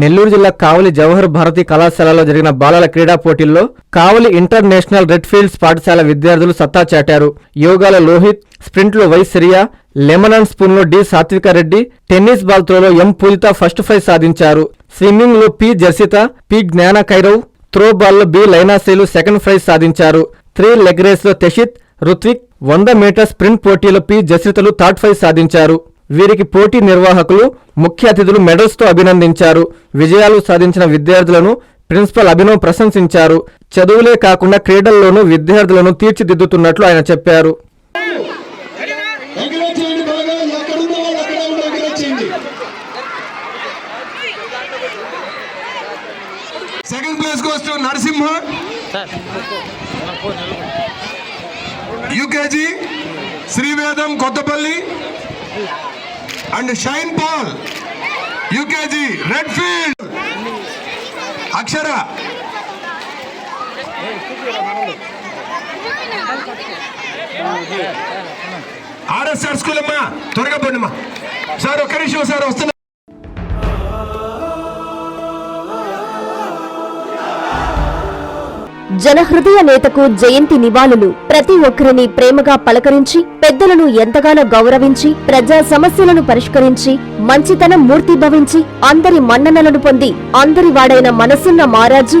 నెల్లూరు జిల్లా కావలి జవహర్ భారతి కళాశాలలో జరిగిన బాలల క్రీడా పోటీల్లో కావలి ఇంటర్నేషనల్ రెడ్ ఫీల్డ్స్ పాఠశాల విద్యార్థులు సత్తా చాటారు. యోగాల లోహిత్ స్ప్రింట్లో వై సిరియా లెమనన్ స్పూన్లో డి సాత్వికారెడ్డి టెన్నిస్ బాల్ త్రోలో ఎం పూజిత ఫస్ట్ ఫైవ్ సాధించారు. స్విమ్మింగ్లో P Jarsitha P Gnana Kairav throw బాల్లో B లైనాశైలు సెకండ్ ప్రైజ్ సాధించారు. త్రీ లెగ్ రేస్లో తెషిత్ రుత్విక్ వంద మీటర్ స్ప్రింట్ పోటీలో పి జసితలు థర్డ్ ప్రైజ్ సాధించారు. వీరికి పోటీ నిర్వాహకులు ముఖ్య అతిథులు మెడల్స్తో అభినందించారు. విజయాలు సాధించిన విద్యార్థులను ప్రిన్సిపల్ అభినవ్ ప్రశంసించారు. చదువులే కాకుండా క్రీడల్లోనూ విద్యార్థులను తీర్చిదిద్దుతున్నట్లు ఆయన చెప్పారు. Second place goes to Narasimha. UKG Srivedam Kothapalli. And Shine Paul UKG red field. Akshara. RSR school అమ్మా త్వరగా పోండి అమ్మా. సార్ ఒక్క నిమిషం సార్ వస్తున్నా. జనహృదయ నేతకు జయంతి నివాళులు. ప్రతి ఒక్కరిని ప్రేమగా పలకరించి పెద్దలను ఎంతగానో గౌరవించి ప్రజా సమస్యలను పరిష్కరించి మంచితనం మూర్తిభవించి అందరి మన్ననలను పొంది అందరి వాడైన మనసున్న మారాజు